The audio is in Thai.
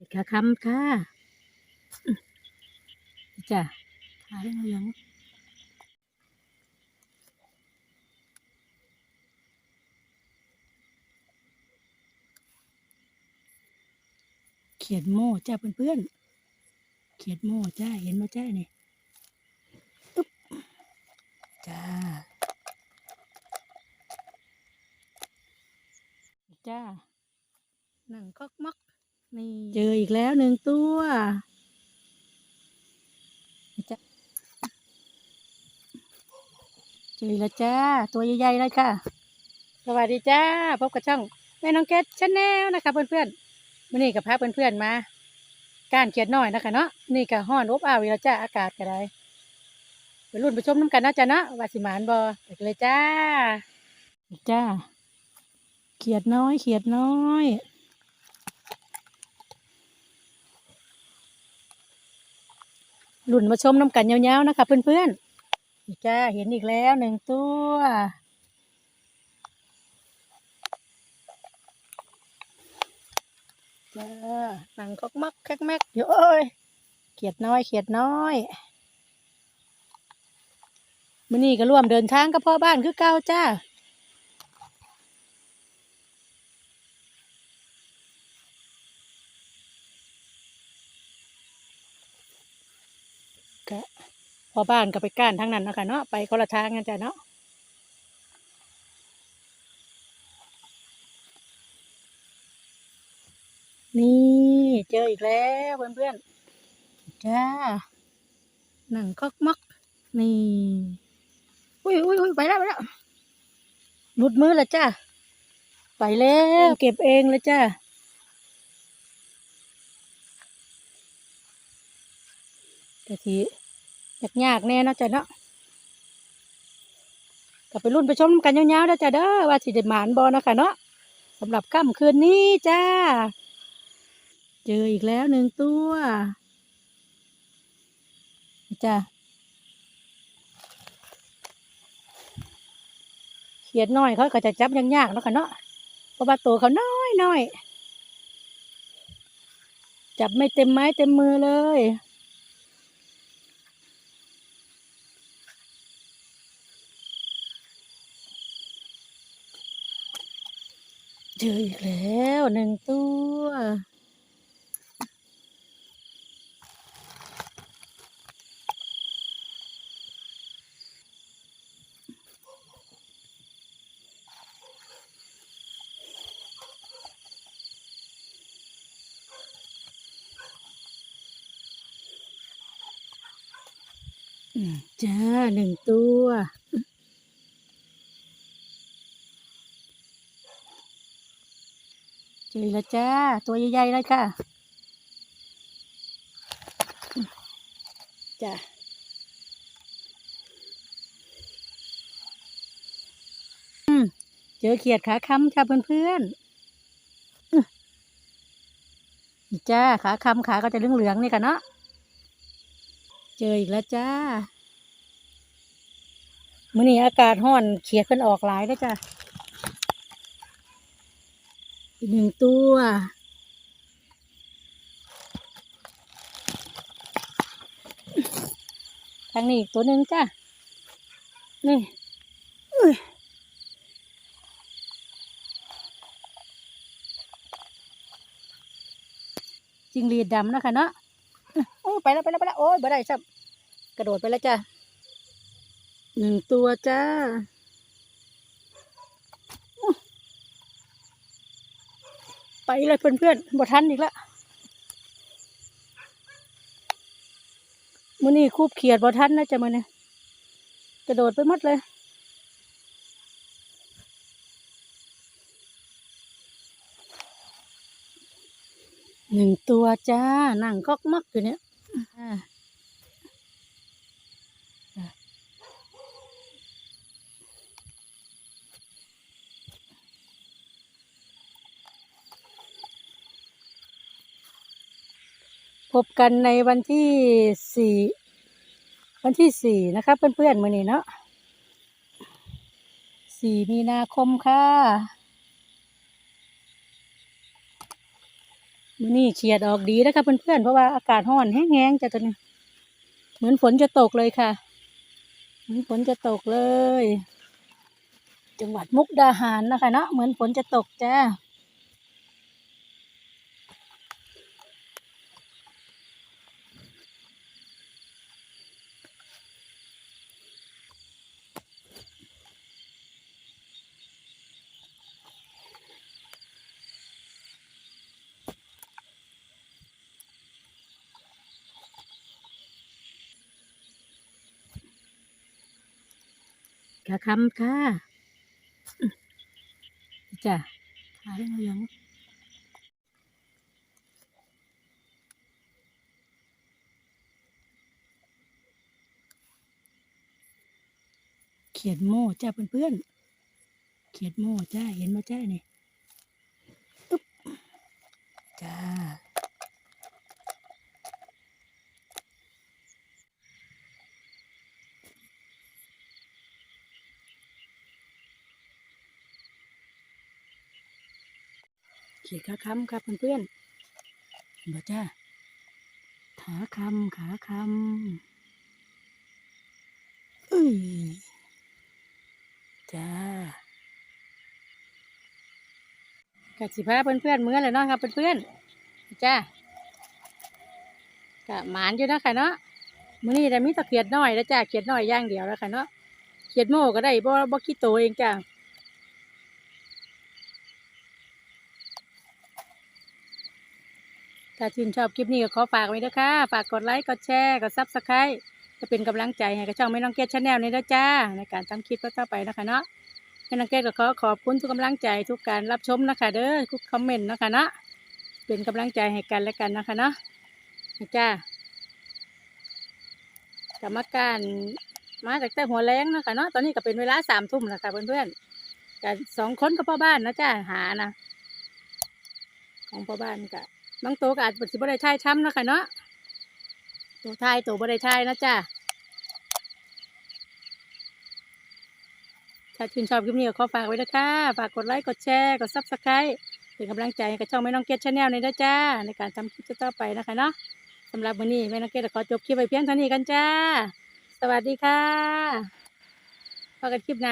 ค่ะคำค่ะจ้ะขาเหลืองๆเขียดโม่จ้าเพื่อนๆเขียดโม่จ้าเห็นไหมจ้านี่อึ๊บจ้าจ้าหนังก๊อกมัก นี่เจออีกแล้วหนึ่งตัวจ้าเจออีกแล้วจ้า ตัวใหญ่ๆเลยค่ะสวัสดีจ้า พบกับช่องแม่น้องเกดชาแนลนะคะเพื่อนๆวันนี้กับพาเพื่อนๆมา การเขียดน้อยนะคะเนาะนี่ก็ห้อนอบอ้าวอีกแล้วจ้าอากาศก็ได้ไปรุ่นไปชมน้ำกันเนาะจ้าเนาะว่าสิหมานบอไปกันเลยจ้าจ้าเขียดน้อยเขียดน้อย หลุนมาชมน้ำกันยาวๆนะคะเพื่อนๆนี่จ้าเห็นอีกแล้วหนึ่งตัวจ้าหนังคอกมักแคกแม็กอยู่เอ้ยเขียดน้อยเขียดน้อยมื่อนี้ก็ร่วมเดินทางกับพ่อบ้านคือเก่าจ้า ก็พอบ้านก็ไปก้านทางนั้นนะคะเนาะไปคนละทางกันจ้ะเนาะนี่เจออีกแล้วเพื่อนๆจ้าหนังคอกมักนี่อุ้ยอุ้ยอุ้ยไปแล้วไปแล้วหลุดมือแล้วจ้าไปแล้วเก็บเองเลยจ้ากะทิ ยากๆแน่เนาะจ้ะเนาะกลับไปรุ่นไปชมกันยาวๆเด้อจ้ะเด้อว่าสิได้หมานบอนะคะเนาะสำหรับค่ำคืนนี้จ้า เจออีกแล้วหนึ่งตัวจ้าเขียดน้อยเขาก็จะจับยากๆเนาะค่ะเนาะเพราะว่าตัวเขาน้อยน้อยจับไม่เต็มไม้เต็มมือเลย เจออีกแล้วหนึ่งตัว จ้าหนึ่งตัว เจอแล้วจ้า ตัวใหญ่ๆเลยค่ะจ้าเจอเขียดขาค้ำค่ะเพื่อนๆจ้าขาค้ำขาก็จะเหลืองๆนี่ค่ะเนาะเจออีกแล้วจ้ามื้อนี้อากาศร้อนเขียดขึ้นออกหลายแล้วจ้า อีกหนึ่งตัว ทางนี้อีกตัวหนึ่งจ้ะ นี่อุ้ยจิงหรีดดำนะคะเนาะอื้อโอ้ไปแล้วไปแล้วไปแล้วโอ้ยบ่ได้ซับกระโดดไปแล้วจ้ะหนึ่งตัวจ้า ไปเลยเพื่อนๆบ่ทันอีกละมื่อนี้คูบเขียดบ่ทันนะจ๊ะมื่อนี้กระโดดไปมัดเลย หนึ่งตัวจ้านั่งคอกมักอยู่เนี่ยอ่าจ้ะ พบกันในวันที่สี่วันที่สี่นะคะเพื่อนๆมื้อนี้เนาะสี่มีนาคมค่ะมื้อนี้เฉียดออกดีนะคะเพื่อนๆเพราะว่าอากาศร้อนแห้งๆจะตอนนี้ เหมือนฝนจะตกเลยค่ะเหมือนฝนจะตกเลย จังหวัดมุกดาหารนะคะเนาะเหมือนฝนจะตกจ้า กะคำค่ะจ้ะขายมายังเขียดโม่จ้าเพื่อนๆเขียดโม่จ้าเห็นมาจ้านี่อึ๊บจ้า เขีดขาคำครับเพื่อนๆเห็นบ่จ้าขาคำขาคำเอ้ยจ้ากะสิพาเพื่อนๆเมื่อเลยเนาะครับเพื่อนๆจ้ากะหมานอยู่นะค่ะเนาะมื้อนี้แต่มีตะเขียดน้อยแล้วจ้าเขียดน้อยย่างเดียวแล้วค่ะเนาะเขียดโม่ก็ได้บ่บ่กี่โตเองจ้า ถ้าชื่นชอบคลิปนี้ก็ขอฝากไว้ด้วยค่ะ ฝากกดไลค์ กดแชร์ กดซับสไครต์จะเป็นกำลังใจให้กับช่องไม่น้องเกดชาแนลนี้ด้วยจ้า ในการทำคลิปต่อไปนะคะเนาะไม่น้องเกดก็ขอขอบคุณทุกกำลังใจทุกการรับชมนะคะ เด้อทุกคอมเมนต์นะคะเนาะเป็นกำลังใจให้กันและกันนะคะเนาะจ้ากรรมการมาจากแต่หัวแรงนะคะเนาะตอนนี้ก็เป็นเวลาสามทุ่มแล้วค่ะเพื่อนๆกันสองคนกับพ่อบ้านนะจ้าหานะ ของพ่อบ้านกะ บางตัวก็อาจจะสิบ่ได้ใช้ช้ำนะคะเนาะตัวไทยตัวบ่ได้ใช้นะจ้าถ้าชื่นชอบคลิปนี้ก็ขอฝากไว้ด้ค่ะฝากกดไลค์กดแชร์กดซับสไครต์เป็นกำลังใจให้กับช่องแม่น้องเกดชาแนลในด้วยจ้าในการทำคลิปต่อไปนะคะเนาะสำหรับวันนี้แม่น้องเกดขอจบคลิปไว้เพียงเท่านี้กันจ้า สวัสดีค่ะพบกันคลิปหน้า